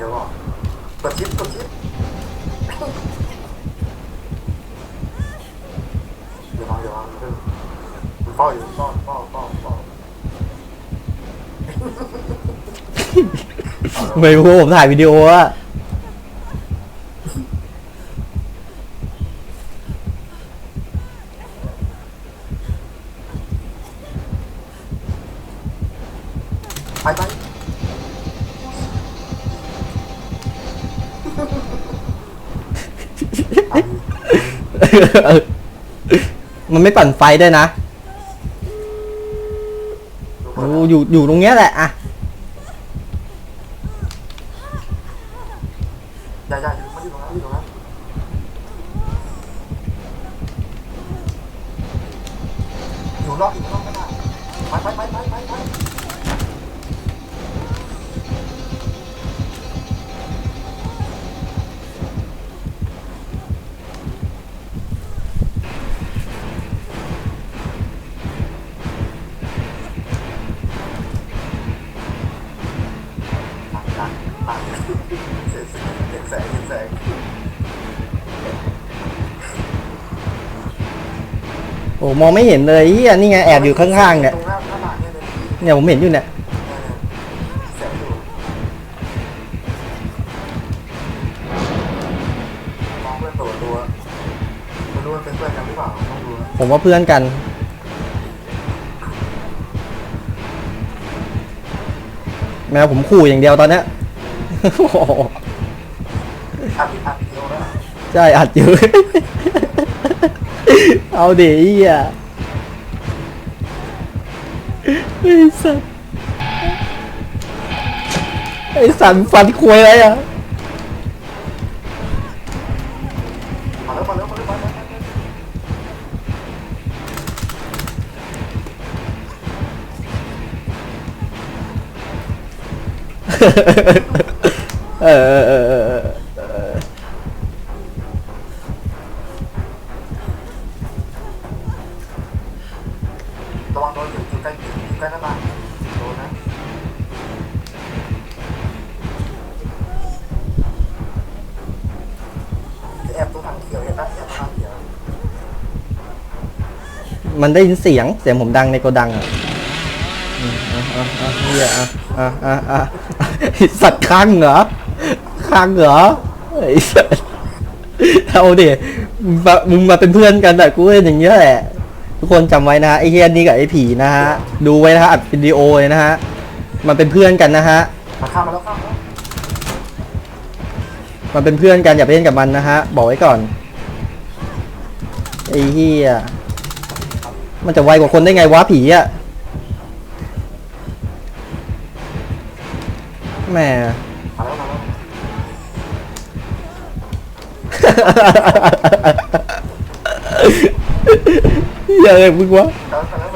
ดี๋ยวก่อนกดชิปกดชิปเดี๋ยววางเดี๋ยววางเพิ่งมันเฝ้าอยู่เฝ้าเฝ้าเฝ้าเฝ้าไม่รู้ผมถ่ายวิดีโออะ มันไม่ปั่นไฟได้วยนะโอ้อยู่อยู่ตรงเนี้ยแหละอะ โอ้มองไม่เห็นเลยเฮียนี่ไงแอบอยู่ข้างๆเนี่ยตรงหน้าหน้าต่างเนี่ยเลยเนี่ยผมเห็นอยู่เนี่ยแสงอยู่มองเพื่อนตัวตัวไม่รู้ว่าเป็นเพื่อนกันหรือเปล่าต้องดูนะผมว่าเพื่อนกันแมวผมขู่อย่างเดียวตอนเนี้ย โอ้โหอัดอัดเดียวนะ ใช่อัดอยู่ เอาดิไอ้เหี้ยไอ้สัตว์ไอ้สันฟันควยอะไรอะมาแล้วม มันได้ยินเสียงเสียงผมดังในโกดังอะอืออะอะเหี้ยอะอะอะอะสัตว์ข้างเหรอข้างเหรอไอ้สัตว์เอาดิมึงมามึงมาเป็นเพื่อนกันแต่กูเป็นอย่างเงี้ยแหละ ทุกคนจำไว้นะฮะไอ้เฮียนี่กับไอ้ผีนะฮะ ดูไว้นะฮะอัดวิดีโอเลยนะฮะ มันเป็นเพื่อนกันนะฮะมาข้ามมาแล้วข้ามมาแล้วมันเป็นเพื่อนกันอย่าไปเล่นกับมันนะฮะ บอกไว้ก่อนไอ้เฮีย มันจะไวกว่าคนได้ไงวะผีอะแหมมาแมาแล้วอย่าเลยมึงวะแล้วมาแล้ว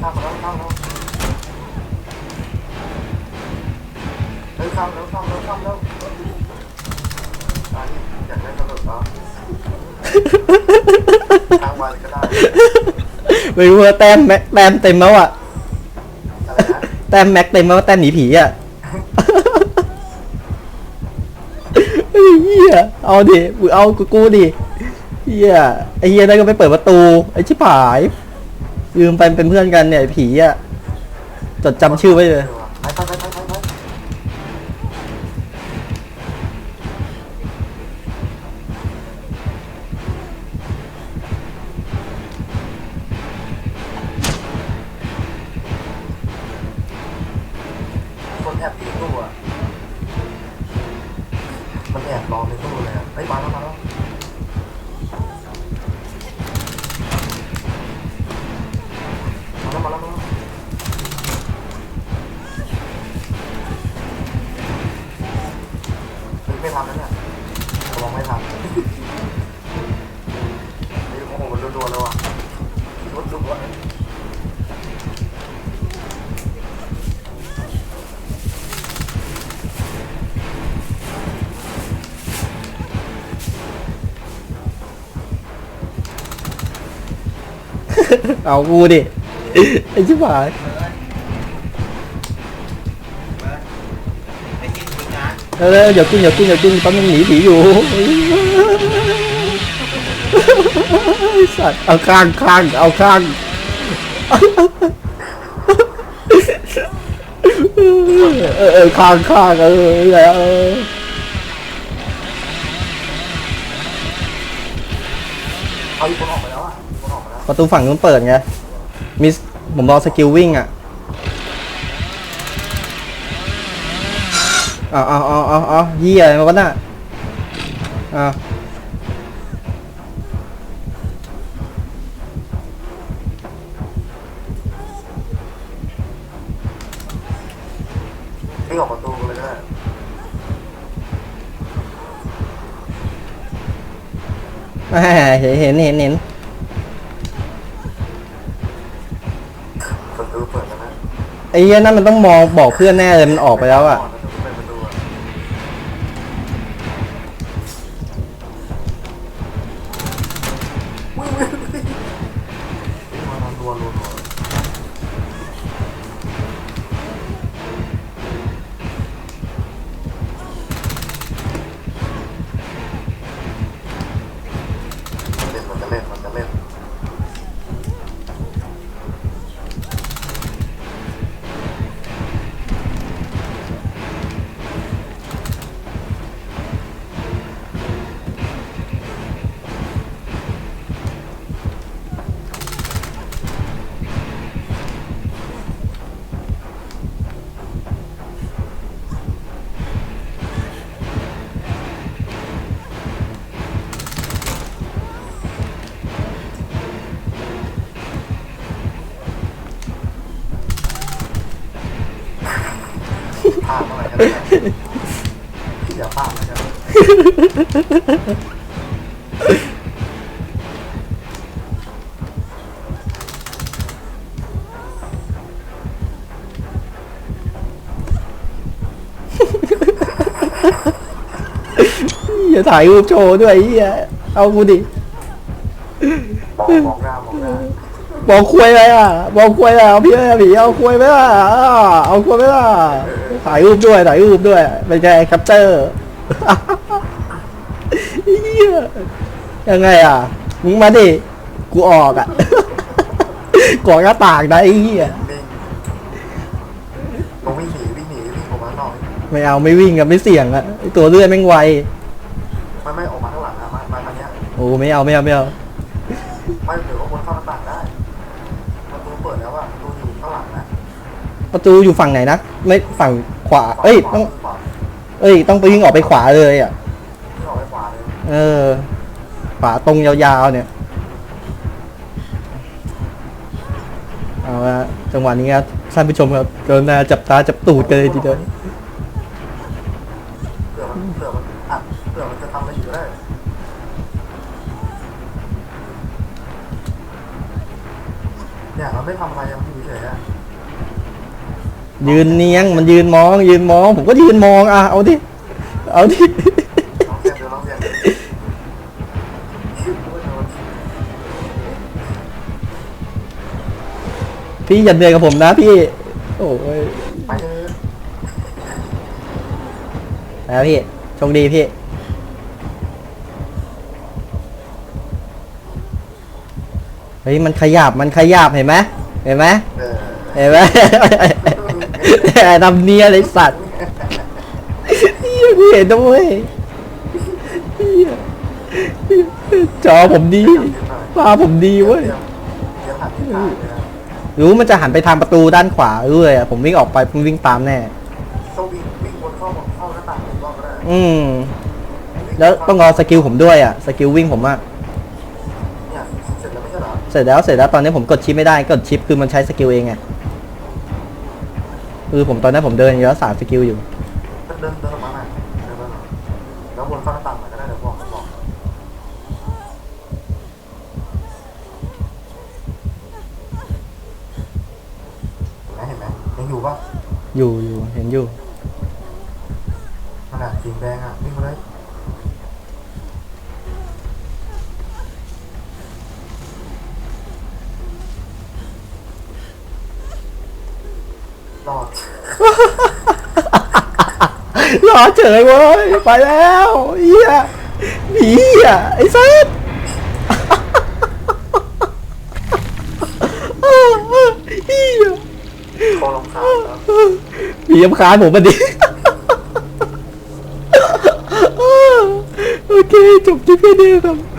ข้ามมาแล้วข้ามมาแล้วเฮ้ยข้าแล้วข้ามแล้วข้าแล้ว อันนี้อยากไมวันก็ได้ไม่รู้ว่าแต้มแม็กแต้มเต็มแล้วอะอะไรนะแต้มแม็กเต็มแล้วแต้มหนีผีอะไอ้เฮียเอาดิมึงเอากูกูดิเฮียไอ้เฮียนั่นก็ไปเปิดประตูไอ้ชิบหายลืมไปเป็นเพื่อนกันเนี่ยไอ้ผีอะจดจำชื่อไว้เลยำแล้วเนี่ยระวังไม่ทำนี่โอ้โหมันรัวๆแล้วอะรถรัวๆ เอากูดิ ไอ้ชิบหาย เออเดี๋ยวกินเดี๋ยวกินเดี๋ยวกินแป๊บนึงหนีผีอยู่ไอ้สัตว์เอาข้างข้างเอาข้างเออเออข้างข้างเออแล้วเอาอีกคนออกไปแล้วอะอีกคนออกไปแล้วประตูฝั่งนู้นเปิดไงมิสผมรอสกิลวิ่งอะ เอาเอาเอาเอาเอาเหี้ยอะไรมาวะน่ะอ่าวิ่งออกประตูเลยก็ได้แหมเห็นเห็นเห็นเห็นประตูเปิดแล้วนะไอ้เหี้ยนั่นมันต้องมองบอกเพื่อนแน่เลยมันออกไปแล้วอะ วิ่ เมื่อไหร่ก็ได้อย่าพลาดนะอย่าถ่ายรูปโชว์ด้วยไอ้เหี้ยเอากูดิมองมองหน้ามองหน้า บอกคุยอะไรอะบอกคุยอะไรเอาพี่เอาผีเอาคุยไหมล่ะอ้าเอาคุยไหมล่ะถ่ายรูปด้วยถ่ายรูปด้วยเป็นไงแคปเจอร์เหี้ยยังไงอะมึงมาดิกูออกอะกอดหน้าต่างนะไอ้เหี้ยวิ่งลงวิ่งหนีวิ่งหนีวิ่งออกมาข้างนอกไม่เอาไม่วิ่งอะไม่เสี่ยงอะไอ้ตัวเลื่อยแม่งไวไม่ไม่ออกมาข้างหลังอะมามาทางเนี้ยโอ้ไม่เอาไม่เอาไม่เอา ประตูอยู่ฝั่งไหนนะไม่ฝั่งขวา เอ้ยต้องขวาเอ้ย ต้องไปวิ่งออกไปขวาเลยอะวิ่งออกไปขวาเลยเออ ขวาตรงยาวๆเนี่ยเอาละจังหวะนี้ครับท่านผู้ชมครับกรุณาจับตาจับตูดกันเลยทีเดียวเผื่อมันเผื่อมันอัดเผื่อมันจะทำอะไรอยู่ก็ได้เนี่ยมันไม่ทำอะไรมันอยู่เฉยๆอะ ยืนเนียงมันยืนมอง ยืนมอง ผมก็ยืนมองอะเอาดิเอาดิพี่อย่าเหนื่อยกับผมนะพี่ โอ้ยไปเลยแล้วพี่โชคดีพี่เฮ้ยมันขยับมันขยับเห็นไหมเห็นไหมเห็นไหม ทำเนียเลยสัตว์เหี้ยกูเห็นด้วยเหี้ยจอผมดีภาผมดีเว้ยรู้มันจะหันไปทางประตูด้านขวาด้วยอะผมวิ่งออกไปผมวิ่งตามแน่วิ่งวิ่งบนเข้าเข้าหน้าต่างผมรอบแรกอืมแล้วต้องรอสกิลผมด้วยอะสกิลวิ่งผมอะเสร็จแล้วเสร็จแล้วตอนนี้ผมกดชิปไม่ได้กดชิปคือมันใช้สกิลเองไง คือผมตอนนั้นผมเดินเยอะสามสกิลอยู่ เดินเดินออกมาหน่อยเดินมาหน่อยแล้ววนเข้าหน้าต่างหน่อยก็ได้เดี๋ยวบอกบอกเห็นไหมเห็นไหมยังอยู่ปะอยู่อยู่เห็นอยู่ ขนาดสีแดงอะวิ่งมาเลย รอด รอเฉยเว้ยไปแล้วเฮียหนีอะไอ้สัสเฮียคอลงคาญแล้วมียำคาญผมมาดิโอเคจบที่พี่เนี้ครับ